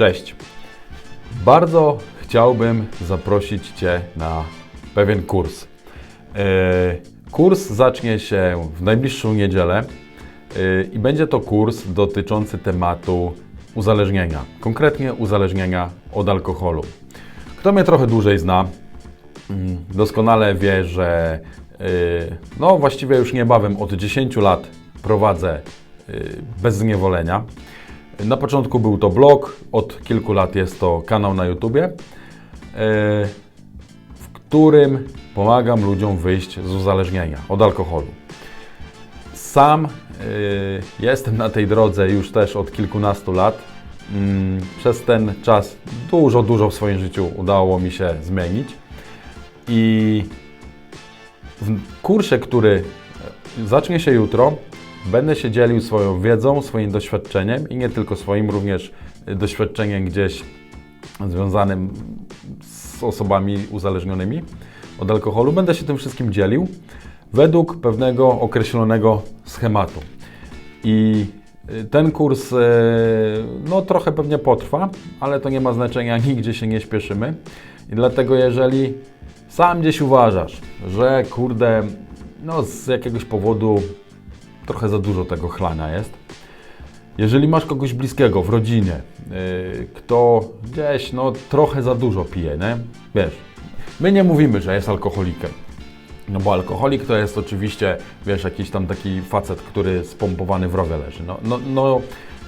Cześć. Bardzo chciałbym zaprosić Cię na pewien kurs. Yy, Kurs zacznie się w najbliższą niedzielę yy, i będzie to kurs dotyczący tematu uzależnienia, konkretnie uzależnienia od alkoholu. Kto mnie trochę dłużej zna, mm, doskonale wie, że yy, no właściwie już niebawem od 10 lat prowadzę bez zniewolenia. Na początku był to blog, od kilku lat jest to kanał na YouTubie, yy, w którym pomagam ludziom wyjść z uzależnienia od alkoholu. Sam yy, jestem na tej drodze już też od kilkunastu lat. Mm, Przez ten czas dużo, dużo w swoim życiu udało mi się zmienić. I w kursie, który zacznie się jutro, będę się dzielił swoją wiedzą, swoim doświadczeniem i nie tylko swoim, również doświadczeniem gdzieś związanym z osobami uzależnionymi od alkoholu. Będę się tym wszystkim dzielił według pewnego określonego schematu. I y, ten kurs y, no, trochę pewnie potrwa, ale to nie ma znaczenia, nigdzie się nie śpieszymy. I dlatego, jeżeli sam gdzieś uważasz, że kurde, no z jakiegoś powodu trochę za dużo tego chlania jest, jeżeli masz kogoś bliskiego w rodzinie, yy, kto gdzieś no, trochę za dużo pije, nie? wiesz, my nie mówimy, że jest alkoholikiem. No bo alkoholik to jest oczywiście, wiesz, jakiś tam taki facet, który spompowany w rowie leży. No, no, no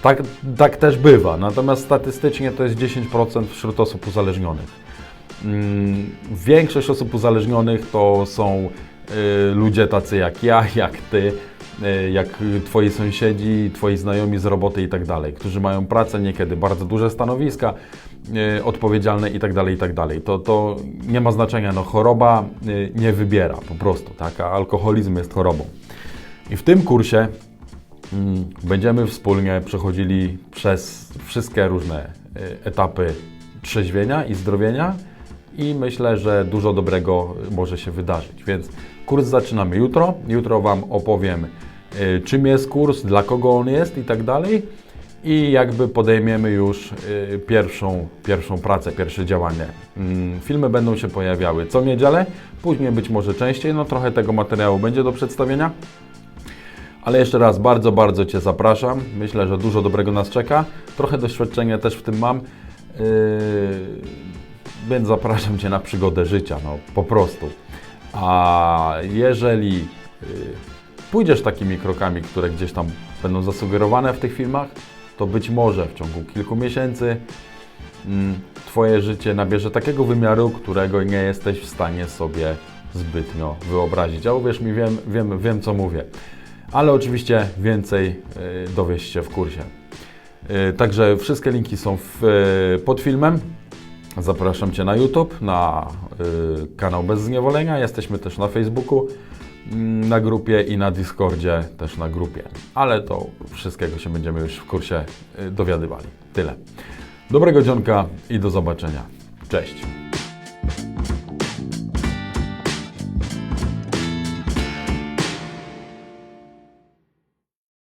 tak, tak też bywa, natomiast statystycznie to jest 10% wśród osób uzależnionych. Mm, Większość osób uzależnionych to są y, ludzie tacy jak ja, jak ty, jak twoi sąsiedzi, twoi znajomi z roboty i tak dalej, którzy mają pracę, niekiedy bardzo duże stanowiska, y, odpowiedzialne i tak dalej, i tak dalej. To, to nie ma znaczenia, no choroba y, nie wybiera po prostu, tak, a alkoholizm jest chorobą. I w tym kursie Mm, Będziemy wspólnie przechodzili przez wszystkie różne etapy trzeźwienia i zdrowienia i myślę, że dużo dobrego może się wydarzyć. Więc kurs zaczynamy jutro. Jutro Wam opowiem, y, czym jest kurs, dla kogo on jest i tak dalej. I jakby podejmiemy już y, pierwszą, pierwszą pracę, pierwsze działanie. Mm, Filmy będą się pojawiały co niedzielę, później być może częściej, no trochę tego materiału będzie do przedstawienia. Ale jeszcze raz bardzo, bardzo Cię zapraszam. Myślę, że dużo dobrego nas czeka. Trochę doświadczenia też w tym mam. Yy, więc zapraszam Cię na przygodę życia, no po prostu. A jeżeli yy, pójdziesz takimi krokami, które gdzieś tam będą zasugerowane w tych filmach, to być może w ciągu kilku miesięcy mm, Twoje życie nabierze takiego wymiaru, którego nie jesteś w stanie sobie zbytnio wyobrazić. A uwierz mi, wiem, wiem, wiem co mówię. Ale oczywiście więcej y, dowiesz się w kursie. Y, Także wszystkie linki są w, y, pod filmem. Zapraszam Cię na YouTube, na y, kanał Bez Zniewolenia. Jesteśmy też na Facebooku, mm, na grupie i na Discordzie też na grupie. Ale to wszystkiego się będziemy już w kursie y, dowiadywali. Tyle. Dobrego dzionka i do zobaczenia. Cześć.